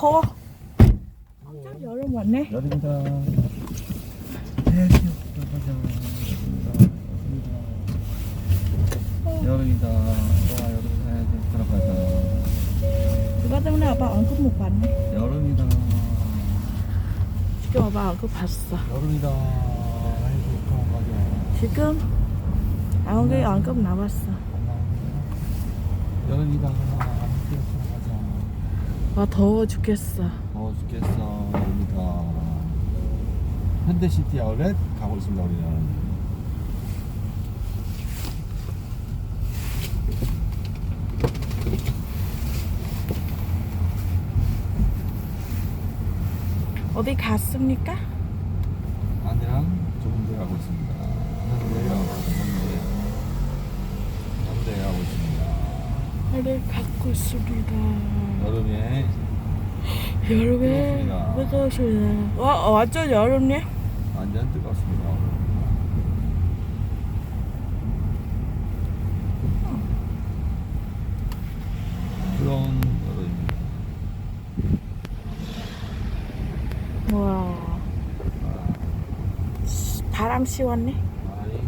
더워. 참 여름 왔네. 여름이다. 가자. 여름이다. 와 여름 해야지 들어가자. 누가 때문에 아빠 언급 못 봤네. 여름이다. 지금 아빠 언급 봤어. 여름이다. 해수욕 가자. 지금 아무개 언급 나왔어. 여름이다. 와 더워 죽겠어. 더워 죽겠어. 여름이다. 현대시티 아울렛 가고 있습니다 우리는. 어디 갔습니까? 아내랑 좋은 데 가고 있습니다. 현대랑 좋은 데 가고 있습니다. 어디 갖고 있습니다. 여름에 여름에 뜨겁습니다. 뜨거우시네. 와 어, 완전 여름네. 완전 뜨겁습니다. 그런 여름입니다. 와 바람 시원네. 시원하다.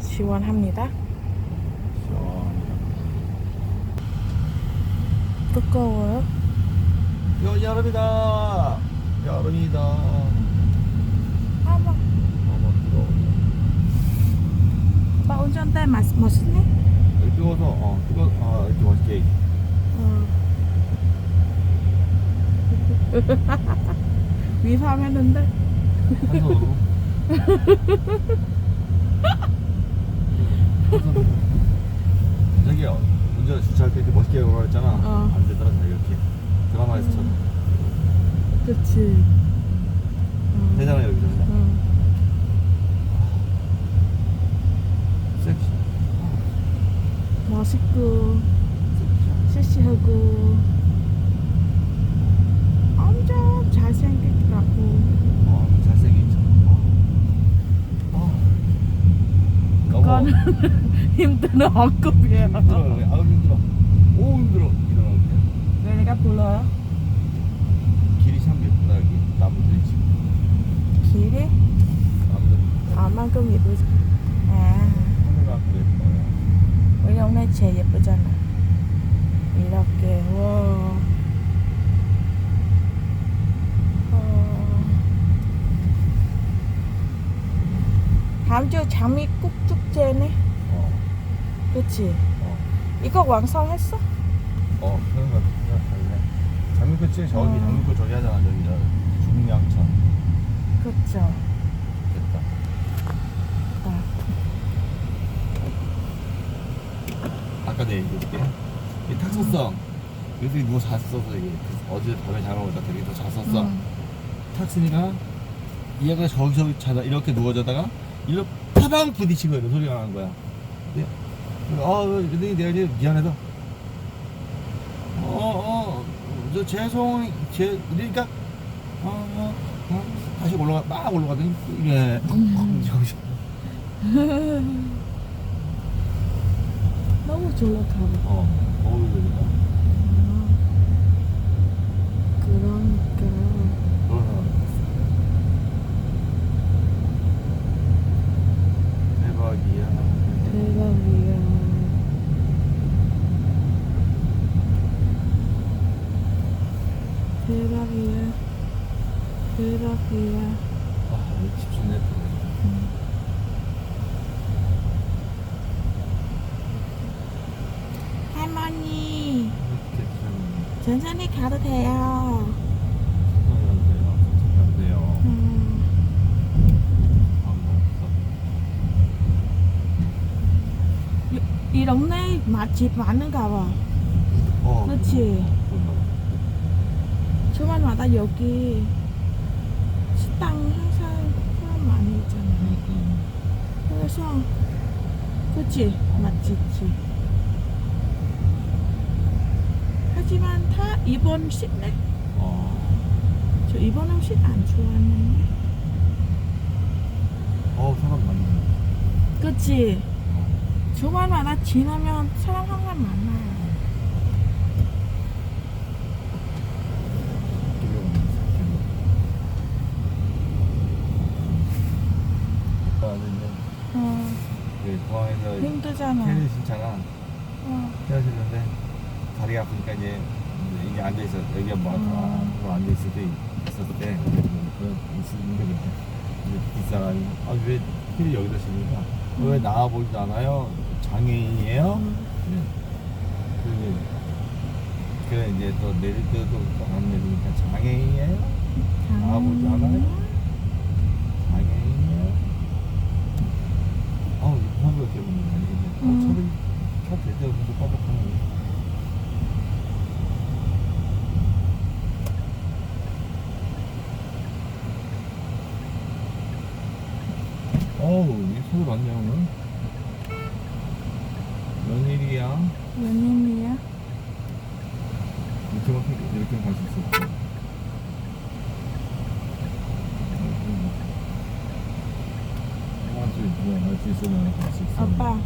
시원합니다. 시원합니다. 뜨거워요. 여, 여름이다. 여름이다. 아마 어머 뜨거워. 아빠 운전대 맛 멋있네. 여기 뜨거워서 어 뜨거 아 이렇게 멋있게 어. 위험했는데. 한 손으로. 한 손으로. 저기요 운전 주차할 때 이렇게 멋있게 하고 했잖아. 어. 안 되더라 이렇게 드라마에서처럼. 그치. 어. 되잖아 여기서. 응. 섹시. 섹시. 섹시하고 엄청 잘생겼더라고. 어 잘생겼죠. 어. 너무 그거는 힘든 언급이에요. 힘들어. 그래. 아우 힘들어. 오 힘들어. 일어나는데. 왜 내가 불러요? 길이 참 예쁘다 여기 나무들이 지금. 길이 나무들. 얼만큼 예쁘지? 아, 하늘만큼 예뻐요. 우리 동네 제일 예쁘잖아. 이렇게 와. 어. 다음 주 장미꽃 축제네. 어. 그치? 어. 이거 완성했어? 어 그런 거 그냥 달래. 장미꽃이 저기 어. 장미꽃 저기 하잖아 저기 저 중량천 그쵸. 됐다. 아, 아까 내 얘기했게 이 탁소성 그래서 누워 잤어서 이게 그 어제 밤에 못 잤다 되게 더 잤었어. 음. 탁순이가 얘가 저기 저기 자다 이렇게 누워 자다가 일로 파방 부딪히고 이런 소리가 나는 거야. 근데 어 근데 내가 이제 미안해서 어어저 죄송 제 그러니까 어, 어, 어 다시 올라가 막 올라가더니 이게 음. 저기서 너무 졸라가고. 어 보니까 그러니까. 그런 상황이 있어. 대박이야. 대박이야. 대박이야. 대박이야. 아, 집중해. 할머니, 이렇게 좀 천천히 가도 돼요. 음. 이, 이 동네 맛집 많은가 봐. 어, 봐. 주말마다 여기 식당 항상 사람 많이 있잖아. 응, 응. 그래서, 그치? 맛집지. 하지만 다 일본 식네? 어, 저 일본 음식 안 좋아하는데. 어, 사람 많네. 그치? 어. 주말 마다 지나면 사람 항상 많아요. 공항에서 힘들잖아. 테니스 신잖아. 어. 헤어졌는데 다리 아프니까 이제 이게 앉아 있어. 여기가 뭐 음. 아, 앉아 있을 때 있었을 때 그런 있는 게 비싸가지고 아왜 필이 여기다 쓰니까? 왜 나와 보지도 않아요? 장애인이에요? 음. 그 그래 이제 또 내릴 때도 안 내리니까 장애인이에요? 나와 보지 않아요 장애인이에요 아우 이거 이렇게 보면 안 음. 되네 어, 차를 차 대대 무슨 빡빡하네 어우, 이 소리 많냐, 오늘? 웬일이야? 웬일이야? 이렇게만, 피- 이렇게만 갈수 있어. 할수 할수. 아빠.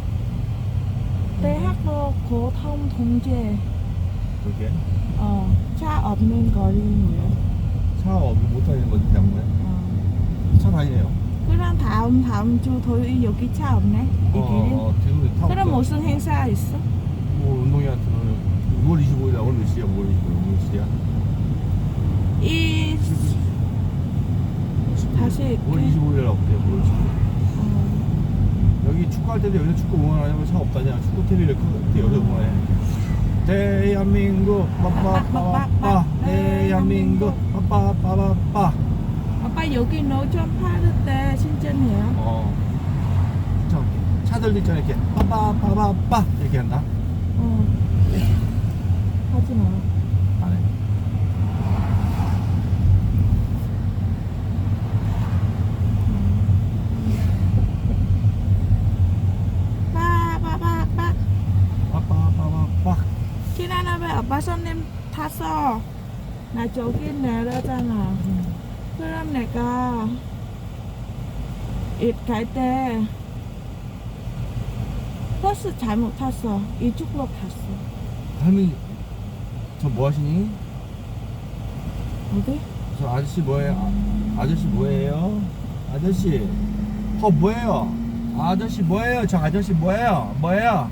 대학로 고통 통제. 그렇게? 어. 차 없는 거리예요. 차 없이 못 다니는 거지, 때문에. 어. 차 다니네요. 그럼 다음 다음 주 토요일 여기 차 없네. 이 길이. 어, 타고. 그럼. 무슨 행사 있어? 뭐, 운동회한테는 6월 25일에 오늘 몇 시야? 6월 25일, 오늘 시야? 이 다시 5월 이렇게. 25일에 없대요, 5월 25일. 어. 여기 축구할 때도 여기서 축구 응원하냐고 차 없다냐 축구 TV를 그 여기서 응원해 대한민국 빠빠빠빠 대한민국 빠빠빠빠 여기 노점 팔을 때 신전이에요. 어 저, 차들도 있잖아 이렇게 빠빠빠빠빠 이렇게 한다 어. 하지 마. 안 해 빠빠빠빠. 빠빠빠빠빠 지난번에 아빠 손님 탔어. 나 저기 내려잖아. 그럼 내가 입갈때 버스 잘못 탔어. 이쪽으로 갔어. 할머니 저 뭐 하시니? 어디? 저 아저씨 뭐예요? 아, 아저씨 뭐예요? 아저씨 어 뭐예요? 아저씨 뭐예요? 저 아저씨 뭐예요? 뭐예요?